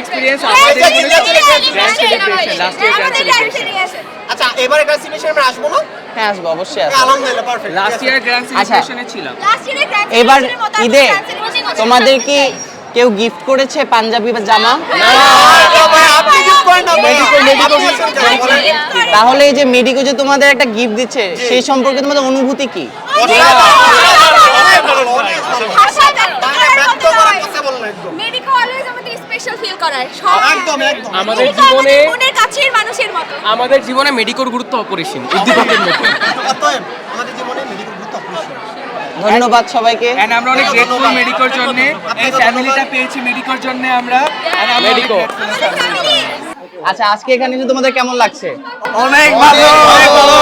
Experience হ্যাঁ, আমাদের হয়। আচ্ছা এবারে গ্র্যান্ড সেলিব্রেশন আসব না? হ্যাঁ আসব অবশ্যই আসব। আলহামদুলিল্লাহ পারফেক্ট লাস্ট ইয়ার গ্র্যান্ড। সেলিব্রেশনে ছিলাম। Last year এ grand এবার ঈদে তোমাদের কি। কেউ গিফট করেছে পাঞ্জাবি বা জামা? তাহলে এই যে মেডিকো যে তোমাদের একটা গিফট দিচ্ছে সেই সম্পর্কে তোমাদের অনুভূতি কি অনেক ভালো, অনেক ভালো। ভাষা ব্যক্ত মানে করার ব্যক্ত মতো করার নয়। কথা বলেন একদম। Medico always আমাদের সব- একদম, একদম। আমাদের জীবনে- মনের কাছের মানুষের মতো। আমাদের জীবনে মেডিকোর গুরুত্ব অপরিসীম উদ্দীপকের মতো অতএব আমাদের জীবনে মেডিকেল গুরুত্ব অপরিসীম। ধন্যবাদ সবাইকে এন্ড আমরা অনেক গ্রেটফুল। মেডিকোর জন্য এই ফ্যামিলিটা পেয়েছি মেডিকোর জন্য আমরা family। আচ্ছা আজকে এখানে তোমাদের কেমন লাগছে অনেক ভালো, অনেক ভালো।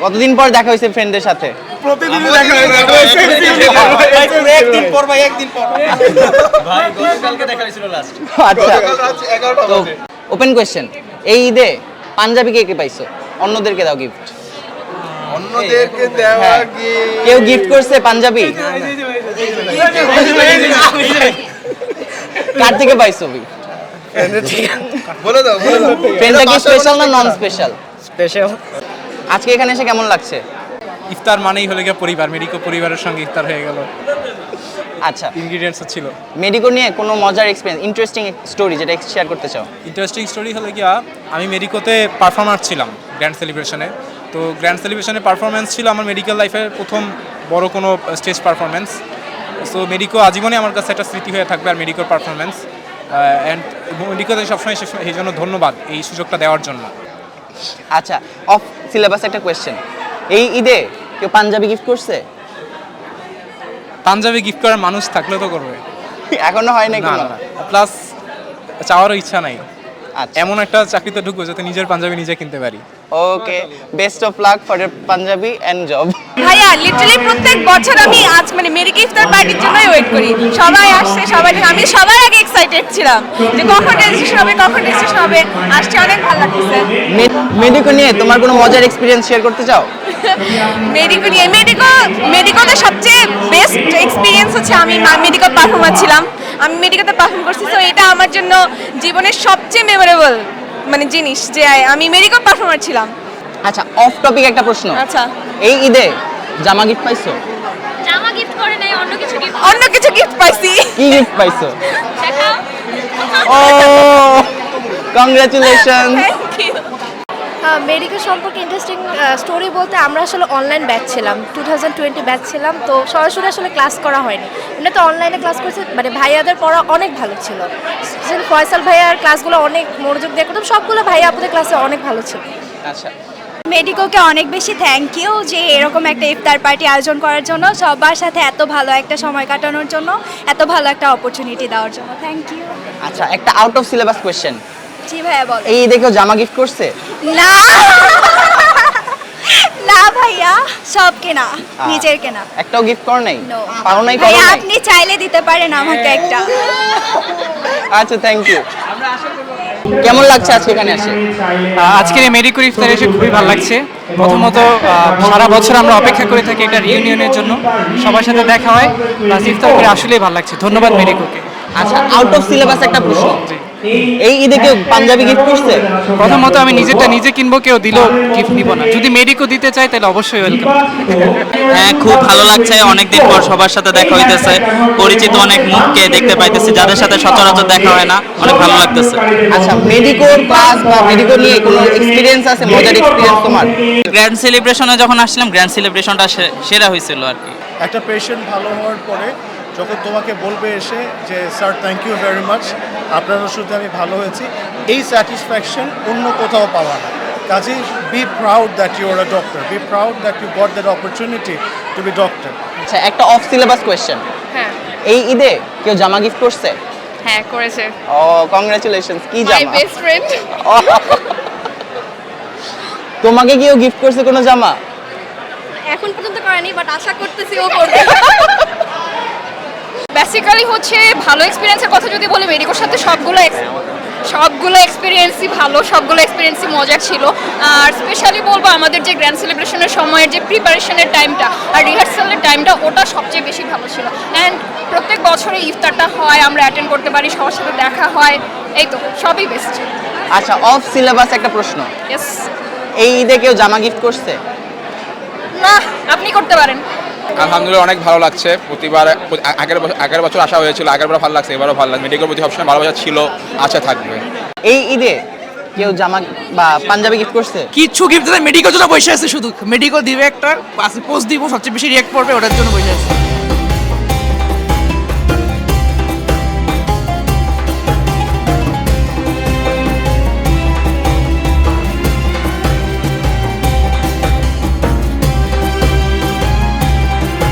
কতদিন পর দেখা হয়েছে ফ্রেন্ডদের সাথে? প্রতিদিনই দেখা হয়ে যায়। ভাই, একদিন পর ভাই, একদিন পর। আচ্ছা। তো ওপেন কোয়েশ্চেন এই ঈদে পাঞ্জাবি কে কে পাইছো? অন্যদেরকে দাও গিফট অন্যদেরকে দেওয়া হ্যাঁ। কেউ গিফট করছে পাঞ্জাবি? কার থেকে পাইছো বলে দাও বলে দাও। ফ্রেন্ডটা কি স্পেশাল না নন স্পেশাল স্পেশাল আজকে এখানে এসে কেমন লাগছে? ইফতার মানেই হলে গিয়ে পরিবার মেডিকো পরিবারের সঙ্গে ইফতার হয়ে গেল। আচ্ছা। ইনগ্রিডিয়েন্টস ছিল। মেডিকো নিয়ে কোনো মজার এক্সপিরিয়েন্স ইন্টারেস্টিং স্টোরি যেটা শেয়ার করতে চাও? ইন্টারেস্টিং স্টোরি হলো গিয়া আমি মেডিকোতে পারফর্মার ছিলাম গ্র্যান্ড সেলিব্রেশনে তো গ্র্যান্ড সেলিব্রেশনে পারফরমেন্স ছিল আমার মেডিকেল লাইফের প্রথম বড় কোনো স্টেজ পারফরমেন্স সো মেডিকো আজীবনে আমার কাছে একটা স্মৃতি হয়ে থাকবে আর মেডিকোর পারফরমেন্স অ্যান্ড মেডিকোতে সবসময় সেই জন্য ধন্যবাদ এই সুযোগটা দেওয়ার জন্য। আচ্ছা অফ সিলেবাস একটা কোয়েশ্চেন এই ঈদে কেউ পাঞ্জাবি গিফট করছে? পাঞ্জাবি গিফট করার মানুষ থাকলে তো করবে। এখনও হয় নাই না প্লাস চাওয়ারও ইচ্ছা নাই। এমন একটা চাকরিতে ঢুকবো যাতে নিজের পাঞ্জাবি নিজে কিনতে পারি। Okay best of luck for your Panjabi and job ভাইয়া লিটারালি প্রত্যেক বছর আমি আজ মানে মেডিকেল ইফতার পার্টির জন্যই ওয়েট করি। সবাই আসছে সবাই আমি সবার আগে এক্সাইটেড ছিলাম যে কখন রেজিস্ট্রেশন হবে কখন রেজিস্ট্রেশন হবে। আসছে অনেক ভালো লাগতেছে। মেডিকো নিয়ে তোমার কোনো মজার এক্সপিরিয়েন্স শেয়ার করতে চাও? মেডিকো নিয়ে মেডিকো মেডিকোতে সবচেয়ে বেস্ট এক্সপিরিয়েন্স হচ্ছে আমি মেডিকেল পারফর্মার ছিলাম। আমি মেডিকাতে পারফর্ম করছি তো এটা আমার জন্য জীবনের সবচেয়ে মেমোরেবল মানে জিনিস যে আমি মেডিকা পারফর্মার ছিলাম। আচ্ছা অফ টপিক একটা প্রশ্ন। আচ্ছা। এই ঈদে জামা গিফট পাইছো? জামা গিফট করে নাই অন্য কিছু গিফট অন্য কিছু গিফট পাইছি। কি গিফট পাইছো? দেখাও। ও কংগ্রাচুলেশন থ্যাংক ইউ মেডিকেল সম্পর্কে ইন্টারেস্টিং স্টোরি বলতে আমরা আসলে অনলাইন ব্যাচ ছিলাম। টু থাউজেন্ড টোয়েন্টি ব্যাচ ছিলাম তো সরাসরি আসলে ক্লাস করা হয়নি। এমনি তো অনলাইনে ক্লাস করেছে মানে ভাইয়াদের পড়া অনেক ভালো ছিল। ফয়সাল ভাইয়ার ক্লাসগুলো অনেক মনোযোগ দিয়ে করতাম সবগুলো ভাইয়া আপনাদের ক্লাসে অনেক ভালো ছিল। আচ্ছা। মেডিকোকে অনেক বেশি থ্যাংক ইউ যে এরকম একটা ইফতার পার্টি আয়োজন করার জন্য সবার সাথে এত ভালো একটা সময় কাটানোর জন্য এত ভালো একটা অপরচুনিটি দেওয়ার জন্য। থ্যাংক ইউ আচ্ছা একটা আউট অফ সিলেবাস কোয়েশ্চেন জি ভাইয়া বল। এই কেউ জামা গিফট করছে। না। না ভাইয়া সব কেনা নিজের কেনা। একটাও গিফট কর নাই. পারো নাই করো ভাইয়া আপনি চাইলে দিতে পারেন আমাকে একটা। আচ্ছা থ্যাংক ইউ কেমন লাগছে আজকে এখানে আসে আজকের এই মেডিকোর ইফতার এসে খুবই ভালো লাগছে। প্রথমত সারা বছর আমরা অপেক্ষা করে থাকি একটা রিউনিয়নের জন্য। সবার সাথে দেখা হয়। প্লাস ইফতার করে আসলেই ভালো লাগছে। ধন্যবাদ মেডিকোকে আচ্ছা আউট অফ সিলেবাস একটা প্রশ্ন। এই ঈদে কেউ পাঞ্জাবি গিফট করছে প্রথমত আমি নিজেরটা নিজে কিনবো কেউ দিলেও গিফট নিব না। যদি মেডিকো দিতে চাই তাহলে অবশ্যই ওয়েলকাম হ্যাঁ খুব ভালো লাগছে। অনেকদিন পর সবার সাথে দেখা হইতেছে। পরিচিত অনেক মুখকে দেখতে পাইতেছি যাদের সাথে সচরাচর দেখা হয় না অনেক ভালো লাগতেছে। আচ্ছা মেডিকোর ক্লাস বা মেডিকো নিয়ে কোনো এক্সপিরিয়েন্স আছে মজার এক্সপিরিয়েন্স তোমার? গ্র্যান্ড সেলিব্রেশনে যখন আসছিলাম গ্র্যান্ড সেলিব্রেশনটা সেরা হয়েছিল আর কি। একটা পেশেন্ট ভালো হওয়ার পরে যখন তোমাকে বলবে এসে যে sir thank you very much আপনার ওষুধে আমি ভালো হয়েছি এই স্যাটিসফ্যাকশন অন্য কোথাও পাওয়া না। কাজেই be proud that you are a doctor be proud that you got that opportunity to be doctor আচ্ছা একটা অফ সিলেবাস কোয়েশ্চেন হ্যাঁ। এই ঈদে কেউ জামা গিফট করছে? হ্যাঁ করেছে। ও কংগ্রাচুলেশনস কি মাই বেস্ট ফ্রেন্ড তোমাকে কেউ গিফট করছে কোনো জামা? এখন পর্যন্ত করেনি বাট আশা করতেছি ও করবে। বেসিক্যালি হচ্ছে ভালো এক্সপিরিয়েন্সের কথা যদি বলি মেডিকোর সাথে সবগুলো সবগুলো এক্সপিরিয়েন্সই ভালো সবগুলো এক্সপিরিয়েন্সই মজা ছিল। আর স্পেশালি বলব আমাদের যে গ্র্যান্ড সেলিব্রেশনের সময়ের যে প্রিপারেশনের টাইমটা আর রিহার্সালের টাইমটা ওটা সবচেয়ে বেশি ভালো ছিল। অ্যান্ড প্রত্যেক বছরে ইফতারটা হয় আমরা অ্যাটেন্ড করতে পারি সবার সাথে দেখা হয় এই তো সবই বেস্ট আচ্ছা অফ সিলেবাস একটা প্রশ্ন। এই ঈদে কেউ জামা গিফট করছে? না আপনি করতে পারেন। আলহামদুলিল্লাহ অনেক ভালো লাগছে। প্রতিবার আগের বছর আগের বছর আসা হয়েছিল আগের বার ভালো লাগছে এবারও ভালো লাগছে। মেডিকেল প্রতি সবসময় ভালোবাসা ছিল আশা থাকবে। এই ঈদে কেউ জামা বা পাঞ্জাবি গিফট করছে? কিছু গিফট মেডিকেল জন্য বসে আছে শুধু। মেডিকেল দিবে একটা পোস্ট দিব সবচেয়ে বেশি রিয়াক্ট করবে ওটার জন্য বসে আছে।